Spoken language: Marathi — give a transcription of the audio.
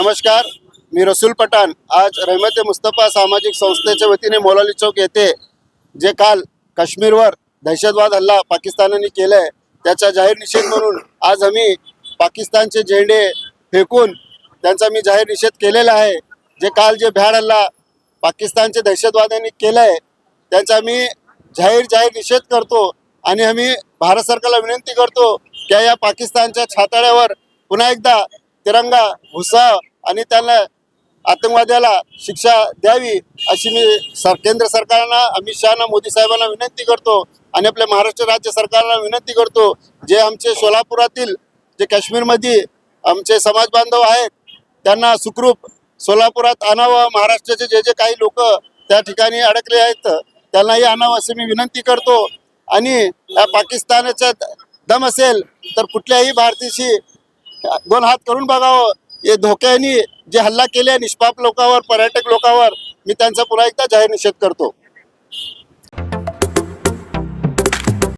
नमस्कार मी रसूल पठाण. आज रहमत मुस्तफा सामाजिक संस्थेच्या वतीने मोलाली चौक येथे जे काल काश्मीरवर दहशतवाद हल्ला पाकिस्तानाने केलाय त्याचा जाहीर निषेध म्हणून आज आम्ही पाकिस्तानचे झेंडे फेकून त्यांचा मी जाहीर निषेध केलेला आहे. जे काल जे भ्याड हल्ला पाकिस्तानचे दहशतवाद्यांनी केलाय त्यांचा आम्ही जाहीर जाहीर निषेध करतो आणि आम्ही भारत सरकारला विनंती करतो की या पाकिस्तानच्या छाताड्यावर पुन्हा एकदा तिरंगा भुसा आणि त्यांना आतंकवाद्याला शिक्षा द्यावी अशी मी सर केंद्र सरकारला अमित शहाना मोदी साहेबांना विनंती करतो आणि आपल्या महाराष्ट्र राज्य सरकारला विनंती करतो. जे आमचे सोलापुरातील जे काश्मीरमध्ये आमचे समाज बांधव आहेत त्यांना सुखरूप सोलापुरात आणावं महाराष्ट्राचे जे जे काही लोक त्या ठिकाणी अडकले आहेत त्यांनाही आणावं अशी मी विनंती करतो. आणि या पाकिस्तानाचा दम असेल तर कुठल्याही भारतीशी दोन हात करून बघावं. हे धोक्याने जे हल्ला केले निष्पाप लोकांवर पर्यटक लोकांवर मी त्यांचा पुन्हा एकदा जाहीर निषेध करतो.